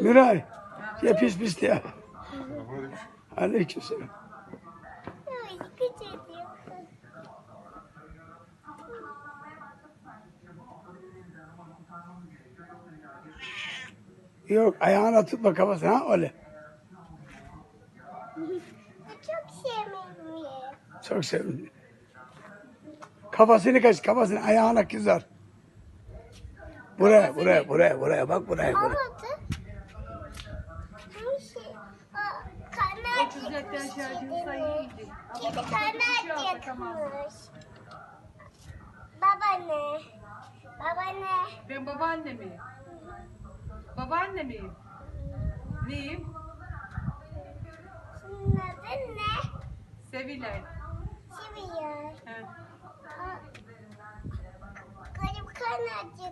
Miray. Ya pis pis. Aleykümselam. Ay, küçücük. Yok ayağına tutma kafasına ha öyle. Çok sevimli. Çok sevdim. Kafasını kaç kafasını ayağına kızar. Buraya buraya buraya buraya bak buraya buraya. Şarjımıza kedimi. iyiydi. Şey yapamaz. yakmış. Babaanne. Babaanne. Ben babaanne miyim? Babaanne miyim? Neyim? Senin adın ne? Sevilay. He. Aa, Garip kanat